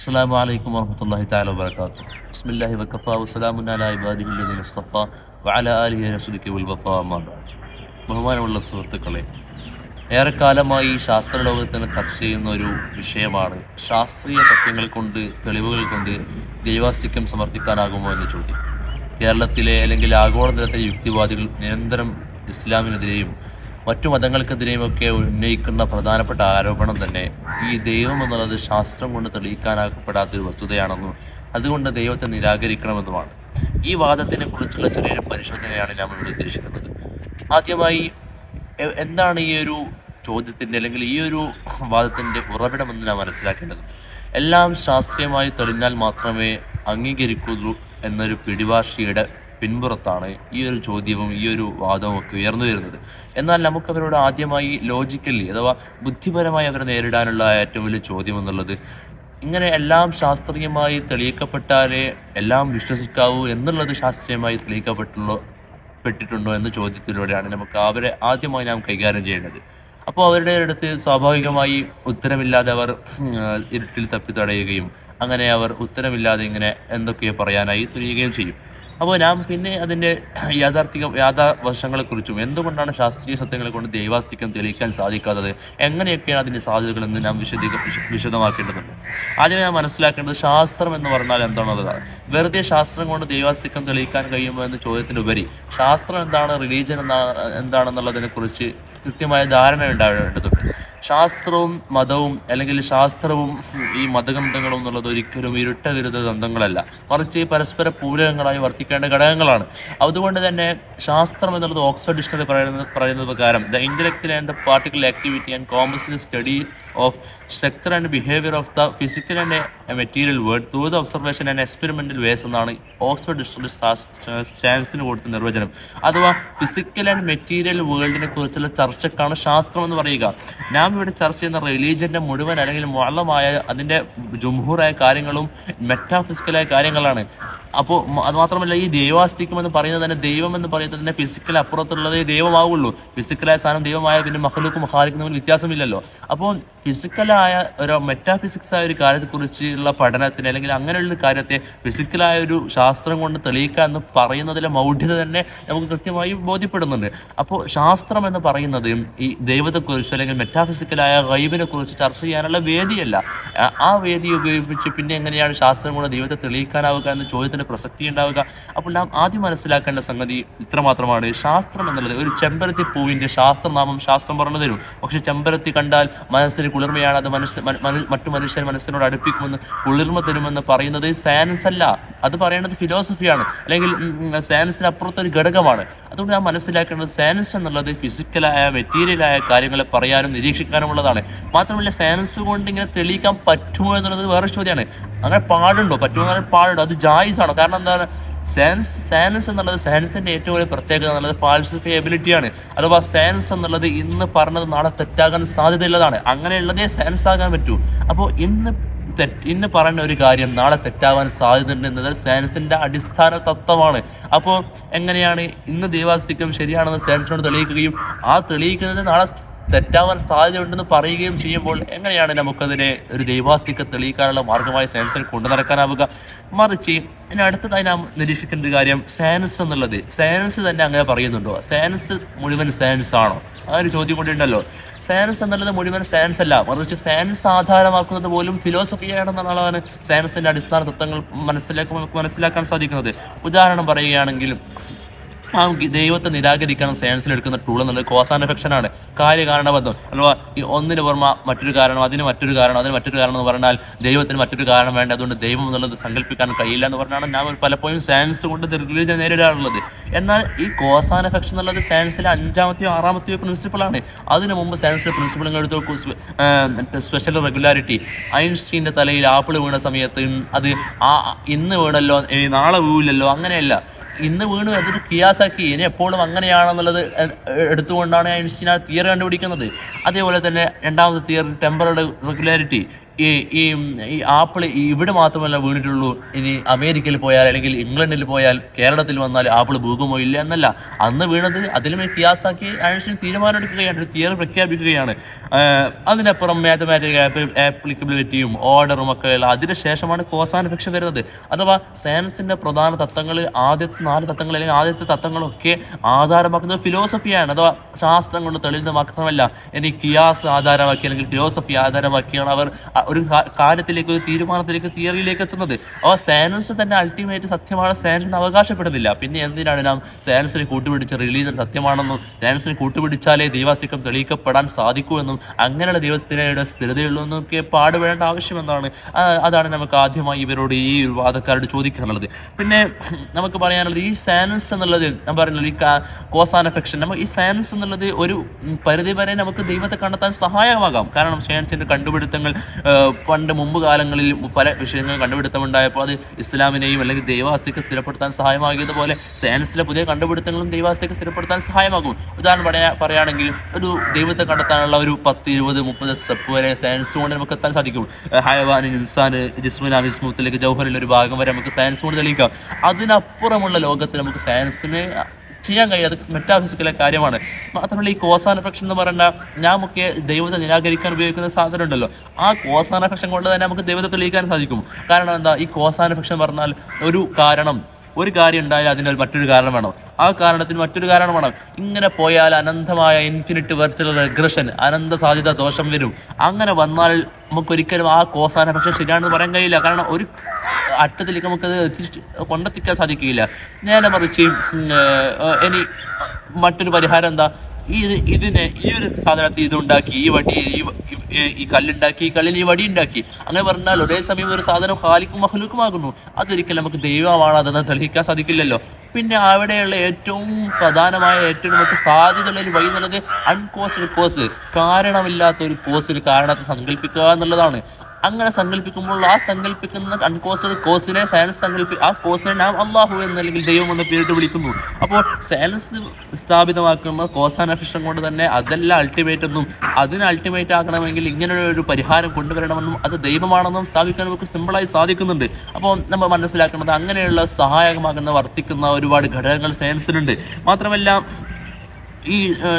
അസ്സാം വലൈക്കും വർഹമത്തല്ലാഹി താല വാത്തു ബിസ്മില്ലാഹി വക്കഫ വസ്സലാമുനാല ഇബാദിബിൻ മുസ്തഫ വഅല അലിഹി റസുദിക്ക് ഉൽവഫ അമ്മാൻ ബഹുമാനമുള്ള സുഹൃത്തുക്കളെ ഏറെക്കാലമായി ശാസ്ത്രലോകത്തിന് ചർച്ച ചെയ്യുന്ന ഒരു വിഷയമാണ് ശാസ്ത്രീയ സത്യങ്ങൾ കൊണ്ട് തെളിവുകൾ കൊണ്ട് ദൈവാസ്തിക്യം സമർപ്പിക്കാനാകുമോ എന്ന ചോദ്യം. കേരളത്തിലെ അല്ലെങ്കിൽ ആഗോളതലത്തിലെ യുക്തിവാദികൾ നിരന്തരം ഇസ്ലാമിനെതിരെയും മറ്റു മതങ്ങൾക്കെതിരെയുമൊക്കെ ഉന്നയിക്കുന്ന പ്രധാനപ്പെട്ട ആരോപണം തന്നെ ഈ ദൈവം എന്നുള്ളത് ശാസ്ത്രം കൊണ്ട് തെളിയിക്കാനാക്കപ്പെടാത്ത ഒരു വസ്തുതയാണെന്നും അതുകൊണ്ട് ദൈവത്തെ നിരാകരിക്കണമെന്നുമാണ്. ഈ വാദത്തിനെ കുറിച്ചുള്ള ചെറിയൊരു പരിശോധനയാണ് ഞാൻ ഇവിടെ ഉദ്ദേശിക്കുന്നത്. ആദ്യമായി എന്താണ് ഈ ഒരു ചോദ്യത്തിന്റെ അല്ലെങ്കിൽ ഈ ഒരു വാദത്തിന്റെ ഉറവിടമെന്ന് നാം മനസ്സിലാക്കേണ്ടത്? എല്ലാം ശാസ്ത്രീയമായി തെളിഞ്ഞാൽ മാത്രമേ അംഗീകരിക്കുള്ളൂ എന്നൊരു പിടിവാശിയുടെ പിൻപുറത്താണ് ഈ ഒരു ചോദ്യവും ഈ ഒരു വാദവും ഒക്കെ ഉയർന്നു വരുന്നത്. എന്നാൽ നമുക്ക് അവരോട് ആദ്യമായി ലോജിക്കലി അഥവാ ബുദ്ധിപരമായി അവരെ നേരിടാനുള്ള ഏറ്റവും വലിയ ചോദ്യം എന്നുള്ളത് ഇങ്ങനെ എല്ലാം ശാസ്ത്രീയമായി തെളിയിക്കപ്പെട്ടാലേ എല്ലാം വിശ്വസിക്കാവൂ എന്നുള്ളത് ശാസ്ത്രീയമായി തെളിയിക്കപ്പെട്ടുള്ളൂ പെട്ടിട്ടുണ്ടോ എന്ന ചോദ്യത്തിലൂടെയാണ് നമുക്ക് അവരെ ആദ്യമായി നാം കൈകാര്യം ചെയ്യേണ്ടത്. അപ്പോൾ അവരുടെ അടുത്ത് സ്വാഭാവികമായി ഉത്തരമില്ലാതെ അവർ ഇരുട്ടിൽ തപ്പി തടയുകയും അങ്ങനെ അവർ ഉത്തരമില്ലാതെ ഇങ്ങനെ എന്തൊക്കെയോ പറയാനായി തുനിയുകയും ചെയ്യും. അപ്പോൾ നാം പിന്നെ അതിന്റെ യാഥാർത്ഥിക യാഥാവശങ്ങളെക്കുറിച്ചും എന്തുകൊണ്ടാണ് ശാസ്ത്രീയ സത്യങ്ങളെ കൊണ്ട് ദൈവാസ്തിക്യം തെളിയിക്കാൻ സാധിക്കാത്തത്? എങ്ങനെയൊക്കെയാണ് അതിന്റെ സാധ്യതകളെന്ന് നാം വിശദീക വിശ- വിശദമാക്കേണ്ടതുണ്ട്. ആദ്യം ഞാൻ മനസ്സിലാക്കേണ്ടത് ശാസ്ത്രം എന്ന് പറഞ്ഞാൽ എന്താണുള്ളതാണ് വെറുതെ ശാസ്ത്രം കൊണ്ട് ദൈവാസ്തിക്യം തെളിയിക്കാൻ കഴിയുമോ എന്ന ചോദ്യത്തിനുപരി ശാസ്ത്രം എന്താണ് റിലീജിയൻ എന്താ എന്താണെന്നുള്ളതിനെക്കുറിച്ച് കൃത്യമായ ധാരണ ഉണ്ടാവേണ്ടതുണ്ട് ശാസ്ത്രവും മതവും അല്ലെങ്കിൽ ശാസ്ത്രവും ഈ മതഗ്രന്ഥങ്ങളും എന്നുള്ളത് ഒരിക്കലും ഇരുട്ട വിരുദ്ധ ഗ്രന്ഥങ്ങളല്ല. മറിച്ച് പരസ്പര പൂരകങ്ങളായി വർത്തിക്കേണ്ട ഘടകങ്ങളാണ്. അതുകൊണ്ട് തന്നെ ശാസ്ത്രം എന്നുള്ളത് ഓക്സ്ഫോർഡ് ഡിക്ഷണറി പറയുന്നത് പറയുന്നത് പ്രകാരം the intellectual and the practical activity and കോമേഴ്സിൽ study of structure and behaviour of the physical and material world through the observation and experimental ways എന്നാണ് ഓക്സ്ഫോർഡ് ഡിക്ഷണറി സ്റ്റാൻസിന് കൊടുത്ത നിർവചനം. അഥവാ ഫിസിക്കൽ ആൻഡ് മെറ്റീരിയൽ വേൾഡിനെ കുറിച്ചുള്ള ചർച്ചക്കാണ് ശാസ്ത്രം എന്ന് പറയുക. നാം ഇവിടെ ചർച്ച ചെയ്യുന്ന റിലീജിയന്റെ മുഴുവൻ അല്ലെങ്കിൽ മുഴലമായ അതിന്റെ ജുംഹൂറായ കാര്യങ്ങളും മെറ്റാഫിസിക്കലായ കാര്യങ്ങളാണ്. അപ്പോൾ അത് മാത്രമല്ല ഈ ദൈവാസ്തിക്യം എന്ന് പറയുന്നത് തന്നെ ദൈവം എന്ന് പറയുന്നത് തന്നെ ഫിസിക്കൽ അപ്പുറത്തുള്ളതേ ദൈവമാവുള്ളൂ. ഫിസിക്കലായ സാധനം ദൈവമായ പിന്നെ മഹലൂക്കും മഹാലിക്കും തമ്മിൽ വ്യത്യാസമില്ലല്ലോ. അപ്പോൾ ഫിസിക്കലായ ഒരു മെറ്റാഫിസിക്സ് ആയ ഒരു കാര്യത്തെക്കുറിച്ചുള്ള പഠനത്തിന് അല്ലെങ്കിൽ അങ്ങനെയുള്ള കാര്യത്തെ ഫിസിക്കലായ ഒരു ശാസ്ത്രം കൊണ്ട് തെളിയിക്കുക എന്ന് പറയുന്നതിലെ മൗഢ്യത തന്നെ നമുക്ക് കൃത്യമായി ബോധ്യപ്പെടുന്നുണ്ട്. അപ്പോൾ ശാസ്ത്രം എന്ന് പറയുന്നത് ഈ ദൈവത്തെക്കുറിച്ച് അല്ലെങ്കിൽ മെറ്റാഫിസിക്കലായ ഗൈബിനെ കുറിച്ച് ചർച്ച ചെയ്യാനുള്ള വേദിയല്ല. ആ വേദി ഉപയോഗിച്ച് പിന്നെ എങ്ങനെയാണ് ശാസ്ത്രം കൊണ്ട് ദൈവത്തെ തെളിയിക്കാനാവുക എന്ന് ചോദ്യത്തിന് പ്രസക്തി ഉണ്ടാവുക. അപ്പോൾ നാം ആദ്യം മനസ്സിലാക്കേണ്ട സംഗതി ഇത്രമാത്രമാണ്. ശാസ്ത്രം എന്നുള്ളത് ഒരു ചെമ്പരത്തി പൂവിന്റെ ശാസ്ത്രനാമം ശാസ്ത്രം പറഞ്ഞു തരും. പക്ഷെ ചെമ്പരത്തി കണ്ടാൽ മനസ്സിന് കുളിർമയാണ്. അത് മനസ്സ് മറ്റു മനുഷ്യൻ മനസ്സിനോട് അടുപ്പിക്കുമെന്ന് കുളിർമ തരുമെന്ന് പറയുന്നത് സയൻസ് അല്ല. അത് പറയേണ്ടത് ഫിലോസഫിയാണ് അല്ലെങ്കിൽ സയൻസിന് അപ്പുറത്തൊരു ഘടകമാണ്. അതുകൊണ്ട് നാം മനസ്സിലാക്കേണ്ടത് സയൻസ് എന്നുള്ളത് ഫിസിക്കലായ മെറ്റീരിയലായ കാര്യങ്ങളെ പറയാനും നിരീക്ഷിക്കാനുമുള്ളതാണ്. മാത്രമല്ല സയൻസ് കൊണ്ട് ഇങ്ങനെ തെളിയിക്കാൻ പറ്റുമോ എന്നുള്ളത് വേറെ ചോദ്യമാണ്. അങ്ങനെ പാടുണ്ടോ? പറ്റുമോ അങ്ങനെ പാടുണ്ടോ. അത് ജായിസ് ആണോ കാരണം എന്താണ്? സയൻസ് സയൻസ് എന്നുള്ളത് സയൻസിന്റെ ഏറ്റവും വലിയ പ്രത്യേകത എന്നുള്ളത് ഫാൾസിഫയബിലിറ്റിയാണ് അഥവാ സയൻസ് എന്നുള്ളത് ഇന്ന് പറഞ്ഞത് നാളെ തെറ്റാകാൻ സാധ്യതയുള്ളതാണ്. അങ്ങനെയുള്ളതേ സയൻസ് ആകാൻ പറ്റൂ. അപ്പോൾ ഇന്ന് തെറ്റ് ഇന്ന് പറയുന്ന ഒരു കാര്യം നാളെ തെറ്റാവാൻ സാധ്യതയുണ്ട് എന്നത് സയൻസിന്റെ അടിസ്ഥാന തത്വമാണ്. അപ്പോൾ എങ്ങനെയാണ്? ഇന്ന് ദൈവാസ്തിക്യം ശരിയാണെന്ന് സയൻസിനോട് തെളിയിക്കുകയും ആ തെളിയിക്കുന്നത് നാളെ തെറ്റാവാൻ സാധ്യതയുണ്ടെന്ന് പറയുകയും ചെയ്യുമ്പോൾ എങ്ങനെയാണ് നമുക്കതിനെ ഒരു ദൈവാസ്തിക്ക് തെളിയിക്കാനുള്ള മാർഗമായ സയൻസിൽ കൊണ്ടു നടക്കാനാവുക മറിച്ച് ഇനി അടുത്തതായി നാം നിരീക്ഷിക്കേണ്ട ഒരു കാര്യം സയൻസ് എന്നുള്ളത്. സയൻസ് തന്നെ അങ്ങനെ പറയുന്നുണ്ടോ? സയൻസ് മുഴുവൻ സയൻസ് ആണോ? ആ ഒരു ചോദ്യം കൂടി ഉണ്ടല്ലോ. സയൻസ് എന്നുള്ളത് മുഴുവൻ സയൻസ് അല്ല. മറിച്ച് സയൻസ് ആധാരമാക്കുന്നത് പോലും ഫിലോസഫിയാണെന്നുള്ളതാണ് സയൻസിന്റെ അടിസ്ഥാന തത്വങ്ങൾ മനസ്സിലാക്കുമ്പോൾ മനസ്സിലാക്കാൻ സാധിക്കുന്നത്. ഉദാഹരണം പറയുകയാണെങ്കിൽ ആ ദൈവത്തെ നിരാകരിക്കാൻ സയൻസിൽ എടുക്കുന്ന ടൂൾ എന്നുള്ളത് കോസാൻ എഫക്ഷൻ ആണ്. കാര്യകാരണബന്ധം അഥവാ ഈ ഒന്നിന് പുറമെ മറ്റൊരു കാരണം അതിന് മറ്റൊരു കാരണം അതിന് മറ്റൊരു കാരണം എന്ന് പറഞ്ഞാൽ ദൈവത്തിന് മറ്റൊരു കാരണം വേണ്ട. അതുകൊണ്ട് ദൈവം എന്നുള്ളത് സങ്കല്പിക്കാൻ കഴിയില്ല എന്ന് പറഞ്ഞാണ് ഞാൻ പലപ്പോഴും സയൻസ് കൊണ്ട് റിലീജിയൻ നേരിടാറുള്ളത്. എന്നാൽ ഈ കോസാൻ എഫക്ഷൻ എന്നുള്ളത് സയൻസിലെ അഞ്ചാമത്തെയോ ആറാമത്തെയോ പ്രിൻസിപ്പിളാണ് അതിനു മുമ്പ് സയൻസിലെ പ്രിൻസിപ്പളും എടുത്ത് സ്പെഷ്യൽ റെഗുലാരിറ്റി ഐൻസ്റ്റീന്റെ തലയിൽ ആപ്പിൾ വീണ സമയത്ത് അത് ആ ഇന്ന് വീണല്ലോ നാളെ വീഴില്ലല്ലോ അങ്ങനെയല്ല. ഇന്ന് വീണു അതൊരു കിയാസാക്കി. ഇനി എപ്പോഴും അങ്ങനെയാണെന്നുള്ളത് എടുത്തുകൊണ്ടാണ് ഐൻസ്റ്റീൻ ആ തിയറി കണ്ടുപിടിക്കുന്നത്. അതേപോലെ തന്നെ രണ്ടാമത്തെ തിയറി ടെമ്പറൽ റെഗുലാരിറ്റി. ഈ ഈ ഈ ആപ്പിൾ ഇവിടെ മാത്രമല്ല വീണിട്ടുള്ളൂ. ഇനി അമേരിക്കയിൽ പോയാൽ അല്ലെങ്കിൽ ഇംഗ്ലണ്ടിൽ പോയാൽ കേരളത്തിൽ വന്നാൽ ആപ്പിൾ ഭൂകമോ ഇല്ല എന്നല്ല. അന്ന് വീണത് അതിലും കിയാസാക്കി ഐൻസ്റ്റീൻ തീരുമാനമെടുക്കുകയാണ് ഒരു തിയറി പ്രഖ്യാപിക്കുകയാണ്. അതിനപ്പുറം മാത്തമാറ്റിക് ആപ്ലിക്കബിലിറ്റിയും ഓർഡറും ഒക്കെ അതിനുശേഷമാണ് കോസാൻ എഫക്ഷൻ വരുന്നത്. അഥവാ സയൻസിന്റെ പ്രധാന തത്വങ്ങൾ ആദ്യത്തെ നാല് തത്വങ്ങൾ അല്ലെങ്കിൽ ആദ്യത്തെ തത്വങ്ങളൊക്കെ ആധാരമാക്കുന്നത് ഫിലോസഫിയാണ് അഥവാ ശാസ്ത്രം കൊണ്ട് തെളിഞ്ഞ മാത്രമല്ല. ഇനി കിയാസ് ആധാരമാക്കി അല്ലെങ്കിൽ ഫിലോസഫി ആധാരമാക്കിയാണ് അവർ ഒരു കാലത്തിലേക്ക് ഒരു തീരുമാനത്തിലേക്ക് തിയറിയിലേക്ക് എത്തുന്നത്. അപ്പോൾ സയൻസ് തന്നെ അൾട്ടിമേറ്റ് സത്യമാണ്. സയൻസ് എന്ന് അവകാശപ്പെടുന്നില്ല. പിന്നെ എന്തിനാണ് നാം സയൻസിനെ കൂട്ടുപിടിച്ച റിലീജൻ സത്യമാണെന്നും സയൻസിനെ കൂട്ടുപിടിച്ചാലേ ദൈവാസ്തിക്കം തെളിയിക്കപ്പെടാൻ സാധിക്കൂ എന്നും അങ്ങനെയുള്ള ദൈവസ്ഥിരയുടെ സ്ഥിരതയുള്ളൂ എന്നൊക്കെ പാടുപെടേണ്ട ആവശ്യം എന്താണ്? ആ, അതാണ് നമുക്ക് ആദ്യമായി ഇവരോട് ഈ വാദക്കാരോട് ചോദിക്കാനുള്ളത്. പിന്നെ നമുക്ക് പറയാനുള്ളത് ഈ സയൻസ് എന്നുള്ളത് ഞാൻ പറയുന്നത് ഈ കോസാൻ എഫക്ഷൻ നമ്മൾ ഈ സയൻസ് എന്നുള്ളത് ഒരു പരിധി വരെ നമുക്ക് ദൈവത്തെ കണ്ടെത്താൻ സഹായമാകാം കാരണം സയൻസിന്റെ കണ്ടുപിടുത്തങ്ങൾ പണ്ട് മുമ്പ് കാലങ്ങളിൽ പല വിഷയങ്ങൾ കണ്ടുപിടുത്തമുണ്ടായപ്പോൾ അത് ഇസ്ലാമിനെയും അല്ലെങ്കിൽ ദൈവാസ്തിക്ക് സ്ഥിരപ്പെടുത്താൻ സഹായമാകിയതുപോലെ സയൻസിലെ പുതിയ കണ്ടുപിടുത്തങ്ങളും ദൈവാസ്തിക്ക് സ്ഥിരപ്പെടുത്താൻ സഹായമാകും. ഉദാഹരണം പറയാ പറയുകയാണെങ്കിൽ ഒരു ദൈവത്തെ കണ്ടെത്താനുള്ള ഒരു പത്ത് ഇരുപത് മുപ്പത് സ്റ്റെപ്പ് വരെ സയൻസ് കൊണ്ട് നമുക്ക് എത്താൻ സാധിക്കും. ഹയവാൻ ഇൻസാൻ ജിസ്മുന വിസ്മുത്തിലേക്ക് ജൗഹറിൽ ഒരു ഭാഗം വരെ നമുക്ക് സയൻസ് കൊണ്ട് തെളിയിക്കാം. അതിനപ്പുറമുള്ള ലോകത്ത് നമുക്ക് സയൻസിന് ചെയ്യാൻ കഴിയാതെ മെറ്റാഫിസിക്കലെ കാര്യമാണ്. മാത്രമല്ല ഈ കോസാനഫക്ഷൻ എന്ന് പറയുന്ന നമുക്ക് ദൈവത്തെ നിരാകരിക്കാൻ ഉപയോഗിക്കുന്ന സാധനം ഉണ്ടല്ലോ. ആ കോസാനഫക്ഷൻ കൊണ്ട് തന്നെ നമുക്ക് ദൈവത്തെ തെളിയിക്കാൻ സാധിക്കും. കാരണം എന്താ? ഈ കോസാനഫക്ഷൻ പറഞ്ഞാൽ ഒരു കാരണം ഒരു കാര്യം ഉണ്ടായാൽ അതിന് മറ്റൊരു കാരണം വേണം. ആ കാരണത്തിന് മറ്റൊരു കാരണം വേണം. ഇങ്ങനെ പോയാൽ അനന്തമായ ഇൻഫിനിറ്റ് വെർച്വൽ റെഗ്രഷൻ അനന്ത സാധ്യത ദോഷം വരും. അങ്ങനെ വന്നാൽ നമുക്കൊരിക്കലും ആ കോസാന പക്ഷെ ശരിയാണെന്ന് പറയാൻ കഴിയില്ല. കാരണം ഒരു അറ്റത്തിലേക്ക് നമുക്കത് കൊണ്ടെത്തിക്കാൻ സാധിക്കുകയില്ല. നേരെ മറിച്ച് ഇനി മറ്റൊരു പരിഹാരം എന്താ? ഈ ഇത് ഇതിനെ ഈ ഒരു സാധനത്തിൽ ഇതുണ്ടാക്കി ഈ വടി ഈ കല്ലുണ്ടാക്കി ഈ കല്ലിൽ ഈ വടി ഉണ്ടാക്കി. അങ്ങനെ പറഞ്ഞാൽ ഒരേ സമയം ഒരു സാധനം ഹാലിക്കും മഹലുക്കുമാകുന്നു അതൊരിക്കലും നമുക്ക് ദൈവമാണ് അതെന്ന് തെളിയിക്കാൻ സാധിക്കില്ലല്ലോ. പിന്നെ അവിടെയുള്ള ഏറ്റവും പ്രധാനമായ ഏറ്റവും നമുക്ക് സാധ്യതയുള്ള ഒരു വഴി എന്നുള്ളത് അൺകോസ്ഡ് കോസ് കാരണമില്ലാത്ത ഒരു കോസിന് കാരണത്തെ സങ്കല്പിക്കുക എന്നുള്ളതാണ്. അങ്ങനെ സങ്കല്പിക്കുമ്പോൾ ആ സങ്കല്പിക്കുന്ന അൺകോസ്ഡ് കോസിനെ സയൻസ് സങ്കല്പി ആ കോസിനെ നാം അള്ളാഹു എന്നല്ലെങ്കിൽ ദൈവം എന്ന് പേരിട്ട് വിളിക്കുന്നു. അപ്പോൾ സയൻസ് സ്ഥാപിതമാക്കുമ്പോൾ കോസാന ഫിഷൻ കൊണ്ട് തന്നെ അതെല്ലാം അൾട്ടിമേറ്റ് എന്നും അതിന് അൾട്ടിമേറ്റ് ആക്കണമെങ്കിൽ ഇങ്ങനെ ഒരു പരിഹാരം കൊണ്ടുവരണമെന്നും അത് ദൈവമാണെന്നും സ്ഥാപിക്കാൻ നമുക്ക് സിമ്പിളായി സാധിക്കുന്നുണ്ട്. അപ്പോൾ നമ്മൾ മനസ്സിലാക്കേണ്ടത് അങ്ങനെയുള്ള സഹായകമാകുന്ന വർത്തിക്കുന്ന ഒരുപാട് ഘടകങ്ങൾ സയൻസിലുണ്ട് മാത്രമല്ല ഈ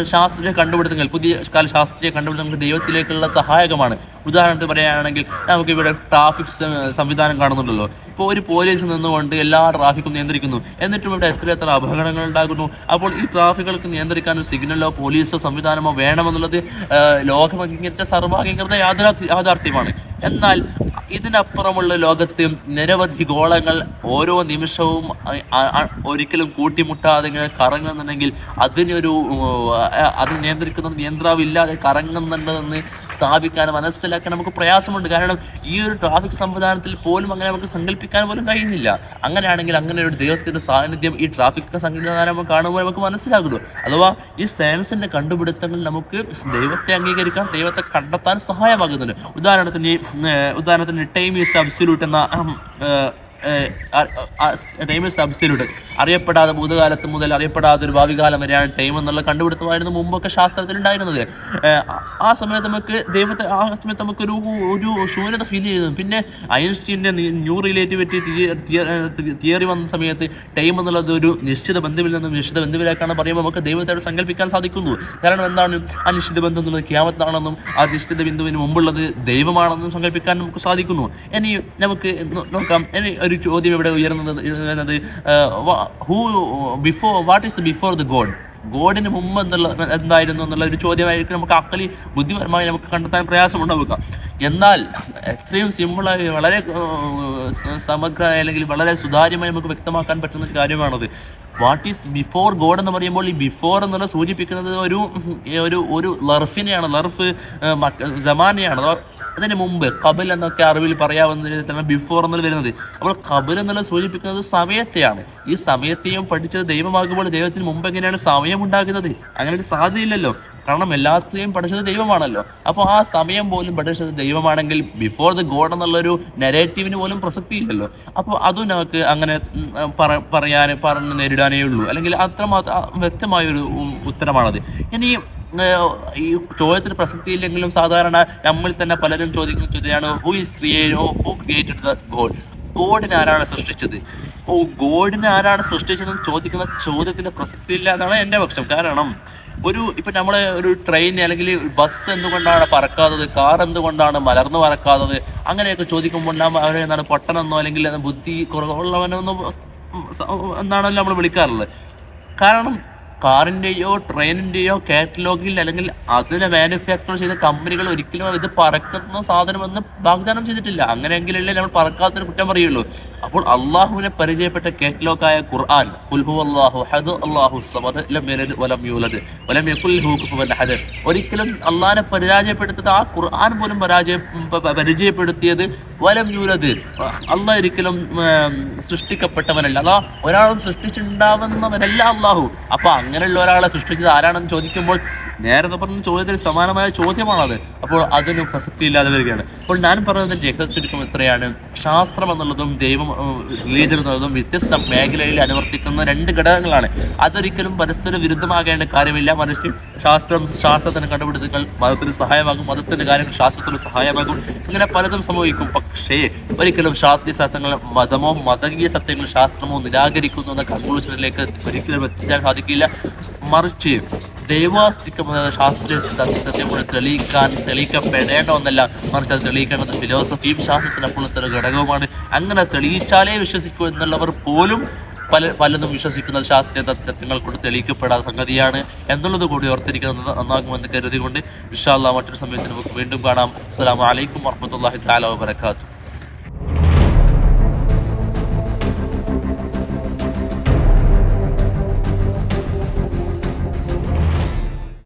ശാസ്ത്രീയ കണ്ടുപിടുത്തങ്ങൾ പുതിയ കാല ശാസ്ത്രീയ കണ്ടുപിടുത്തങ്ങൾ ദൈവത്തിലേക്കുള്ള സഹായകമാണ്. ഉദാഹരണത്തിന് പറയുകയാണെങ്കിൽ നമുക്ക് ഇവിടെ ട്രാഫിക് സംവിധാനം കാണുന്നുണ്ടല്ലോ. ഇപ്പോൾ ഒരു പോലീസ് നിന്നുകൊണ്ട് എല്ലാ ട്രാഫിക്കും നിയന്ത്രിക്കുന്നു. എന്നിട്ടും ഇവിടെ എത്ര എത്ര അപകടങ്ങൾ ഉണ്ടാകുന്നു. അപ്പോൾ ഈ ട്രാഫിക്കുകൾക്ക് നിയന്ത്രിക്കാൻ ഒരു സിഗ്നലോ പോലീസോ സംവിധാനമോ വേണമെന്നുള്ളത് ലോകം അംഗീകരിച്ച സർവാംഗീകൃത യാഥാർത്ഥ്യ യാഥാർത്ഥ്യമാണ്. എന്നാൽ ഇതിനപ്പുറമുള്ള ലോകത്ത് നിരവധി ഗോളങ്ങൾ ഓരോ നിമിഷവും ഒരിക്കലും കൂട്ടിമുട്ടാതെ ഇങ്ങനെ കറങ്ങുന്നുണ്ടെങ്കിൽ അതിനൊരു അത് നിയന്ത്രിക്കുന്ന നിയന്ത്രണമില്ലാതെ കറങ്ങുന്നുണ്ടെന്ന് സ്ഥാപിക്കാൻ മനസ്സിലാക്കാൻ നമുക്ക് പ്രയാസമുണ്ട്. കാരണം ഈ ഒരു ട്രാഫിക് സംവിധാനത്തിൽ പോലും അങ്ങനെ നമുക്ക് സങ്കല്പിക്കാൻ പോലും കഴിയുന്നില്ല. അങ്ങനെയാണെങ്കിൽ അങ്ങനെ ഒരു ദൈവത്തിന്റെ സാന്നിധ്യം ഈ ട്രാഫിക് സംവിധാനം കാണുമ്പോൾ നമുക്ക് മനസ്സിലാകുന്നു. അഥവാ ഈ സയൻസിന്റെ കണ്ടുപിടുത്തങ്ങൾ നമുക്ക് ദൈവത്തെ അംഗീകരിക്കാൻ ദൈവത്തെ കണ്ടെത്താൻ സഹായമാകുന്നുണ്ട്. ഉദാഹരണത്തിന് ഉദാഹരണത്തിന് ടൈം ഈസ് അബ്സുലൂട്ട് എന്ന ടൈം സബ്സ്റ്റിറ്റ്യൂട്ട് അറിയപ്പെടാതെ ഭൂതകാലത്ത് മുതൽ അറിയപ്പെടാതെ ഒരു ഭാവി കാലം വരെയാണ് ടൈം എന്നുള്ള കണ്ടുപിടുത്തമായിരുന്നു മുമ്പൊക്കെ ശാസ്ത്രത്തിൽ ഉണ്ടായിരുന്നത് ആ സമയത്ത് നമുക്ക് ദൈവത്തെ ആ സമയത്ത് നമുക്ക് ഒരു ശൂന്യത ഫീൽ ചെയ്യുന്നു പിന്നെ ഐൻസ്റ്റീന്റെ ന്യൂ റിലേറ്റിവിറ്റി തിയറി വന്ന സമയത്ത് ടൈം എന്നുള്ളത് ഒരു നിശ്ചിത ബന്ധുവിൽ നിന്നും നിശ്ചിത ബന്ധുവിലേക്കാണ് പറയുമ്പോൾ നമുക്ക് ദൈവത്തോട് സങ്കല്പിക്കാൻ സാധിക്കുന്നു. കാരണം എന്താണ്? ആ നിശ്ചിത ബന്ധം എന്നുള്ളത് ക്യാമത്താണെന്നും ആ നിശ്ചിത ബിന്ദുവിന് മുമ്പുള്ളത് ദൈവമാണെന്നും സങ്കല്പിക്കാൻ നമുക്ക് സാധിക്കുന്നു. ഇനി നമുക്ക് നോക്കാം. ഇനി ഒരു ചോദ്യം ഇവിടെ ഉയർന്നത് who before what is before the God ഗോഡിന് മുമ്പ് എന്നുള്ള എന്തായിരുന്നു എന്നുള്ള ഒരു ചോദ്യമായിരിക്കും നമുക്ക് അക്കലി ബുദ്ധിപരമായി നമുക്ക് കണ്ടെത്താൻ പ്രയാസം പ്രയാസമുണ്ടാവുക. എന്നാൽ എത്രയും സിമ്പിളായി വളരെ സമഗ്ര അല്ലെങ്കിൽ വളരെ സുതാര്യമായി നമുക്ക് വ്യക്തമാക്കാൻ പറ്റുന്ന കാര്യമാണത്. വാട്ട് ഈസ് ബിഫോർ ഗോഡ് എന്ന് പറയുമ്പോൾ ഈ ബിഫോർ എന്നുള്ള സൂചിപ്പിക്കുന്നത് ഒരു ഒരു ഒരു ലർഫിനെയാണ്. ലർഫ് ജമാനെയാണ് അതിന് മുമ്പ് കബൽ എന്നൊക്കെ അറിവിൽ പറയാവുന്ന ബിഫോർ എന്നുള്ള വരുന്നത്. അപ്പോൾ കബൽ എന്നുള്ള സൂചിപ്പിക്കുന്നത് സമയത്തെയാണ്. ഈ സമയത്തെയും പഠിച്ചത് ദൈവമാകുമ്പോൾ ദൈവത്തിന് മുമ്പ് എങ്ങനെയാണ് സമയം ഉണ്ടാകുന്നത് അങ്ങനെ ഒരു സാധ്യതയില്ലല്ലോ. കാരണം എല്ലാത്തിനെയും പഠിച്ചത് ദൈവമാണല്ലോ. അപ്പോൾ ആ സമയം പോലും പഠിച്ചത് ദൈവമാണെങ്കിൽ ബിഫോർ ദ ഗോഡ് എന്നുള്ളൊരു നെറേറ്റീവിന് പോലും പ്രസക്തിയില്ലല്ലോ. അപ്പോൾ അതും നമുക്ക് അങ്ങനെ പറ- പറയാൻ പറഞ്ഞ് നേരിടാനേ ഉള്ളൂ. അല്ലെങ്കിൽ അത്രമാത്രം വ്യക്തമായൊരു ഉത്തരമാണത്. ഇനി ഈ ചോദ്യത്തിന് പ്രസക്തിയില്ലെങ്കിലും സാധാരണ നമ്മിൽ തന്നെ പലരും ചോദിക്കുന്ന ചോദ്യമാണ് who is creator who created the God ഗോഡിനെ ആരാണ് സൃഷ്ടിച്ചത്? ഓ ഗോഡിനെ ആരാണ് സൃഷ്ടിച്ചതെന്ന് ചോദിക്കുന്ന ചോദ്യത്തിന് പ്രസക്തിയില്ല എന്നാണ് എന്റെ പക്ഷം. കാരണം ഒരു ഇപ്പൊ നമ്മളെ ഒരു ട്രെയിൻ അല്ലെങ്കിൽ ബസ് എന്തുകൊണ്ടാണ് പറക്കാത്തത്? കാർ എന്തുകൊണ്ടാണ് മലർന്നു പറക്കാത്തത്? അങ്ങനെയൊക്കെ ചോദിക്കുമ്പോൾ നാം അവരെ എന്താണ് പൊട്ടനെന്നോ അല്ലെങ്കിൽ ബുദ്ധി കുറവുള്ളവനെന്നോ എന്നാണല്ലോ നമ്മൾ വിളിക്കാറുള്ളത്. കാരണം കാറിന്റെയോ ട്രെയിനിന്റെയോ കാറ്റലോഗിൽ അല്ലെങ്കിൽ അതിനെ മാനുഫാക്ചർ ചെയ്ത കമ്പനികൾ ഒരിക്കലും ഇത് പറക്കുന്ന സാധനമെന്ന് വാഗ്ദാനം ചെയ്തിട്ടില്ല. അങ്ങനെയെങ്കിലല്ലേ നമ്മൾ പറക്കാത്തൊരു കുറ്റം പറയുള്ളൂ. അപ്പോൾ അള്ളാഹുവിനെ പരിചയപ്പെട്ട കാറ്റലോഗായ ഖുർആൻ കുൽഹു അള്ളാഹു ഹദ് അള്ളാഹു സമദ് ലം വലം യൂലദ് വലം യകുൽ ലഹു കുഫുവൻ അഹദ്. ഒരിക്കലും അള്ളാഹിനെ പരാജയപ്പെടുത്തത് ആ ഖുർആൻ പോലും പരാജയ പരിചയപ്പെടുത്തിയത് വലം യൂലദ്. അള്ളാഹ് ഒരിക്കലും സൃഷ്ടിക്കപ്പെട്ടവനല്ല. അതാ ഒരാളും സൃഷ്ടിച്ചിട്ടുണ്ടാവുന്നവനല്ല അള്ളാഹു. അപ്പൊ അങ്ങനെയുള്ള ഒരാളെ സൃഷ്ടിച്ചത് ആരാണെന്ന് ചോദിക്കുമ്പോൾ നേരത്തെ പറഞ്ഞ ചോദ്യത്തിന് സമാനമായ ചോദ്യമാണത്. അപ്പോൾ അതിന് പ്രസക്തി ഇല്ലാതെ വരികയാണ്. അപ്പോൾ ഞാൻ പറയുന്നത് രഹസ്യം എത്രയാണ്? ശാസ്ത്രം എന്നുള്ളതും ദൈവം റിലീജൻ എന്നുള്ളതും വ്യത്യസ്ത മേഖലയിൽ അനുവർത്തിക്കുന്ന രണ്ട് ഘടകങ്ങളാണ്. അതൊരിക്കലും പരസ്പര വിരുദ്ധമാകേണ്ട കാര്യമില്ല. മനുഷ്യൻ ശാസ്ത്രം ശാസ്ത്രത്തിന് കണ്ടുപിടുത്തങ്ങൾ മതത്തിന് സഹായമാകും മതത്തിന്റെ കാര്യങ്ങൾ ശാസ്ത്രത്തിന് സഹായമാകും. ഇങ്ങനെ പലതും സംഭവിക്കും. പക്ഷേ ഒരിക്കലും ശാസ്ത്രീയ സത്യങ്ങൾ മതമോ മതകീയ സത്യങ്ങൾ ശാസ്ത്രമോ നിരാകരിക്കുന്നു എന്ന കൺക്ലൂഷനിലേക്ക് ഒരിക്കലും എത്തിക്കാൻ സാധിക്കില്ല. മറിച്ച് ദൈവാസ്തിക്കം എന്ന ശാസ്ത്രീയ സത്യത്തെ കൊണ്ട് തെളിയിക്കാൻ തെളിയിക്കപ്പെടേണ്ട ഒന്നല്ല. മറിച്ച് അത് തെളിയിക്കേണ്ടത് ഫിലോസഫിയും ശാസ്ത്രത്തിന് അപ്പോഴത്തെ ഘടകവുമാണ്. അങ്ങനെ തെളിയിച്ചാലേ വിശ്വസിക്കൂ എന്നുള്ളവർ പോലും പല പലതും വിശ്വസിക്കുന്ന ശാസ്ത്രീയ തത്വങ്ങൾ കൊണ്ട് തെളിയിക്കപ്പെടാത്ത സംഗതിയാണ് എന്നുള്ളത് കൂടി ഓർത്തിരിക്കുന്നത് നന്നാകുമെന്ന് കരുതികൊണ്ട് വിശാല മറ്റൊരു സമയത്ത് നമുക്ക് വീണ്ടും കാണാം. അസ്സാം വലൈക്കും വർഹമത്തല്ലാഹി തആല വബറകാതുഹു.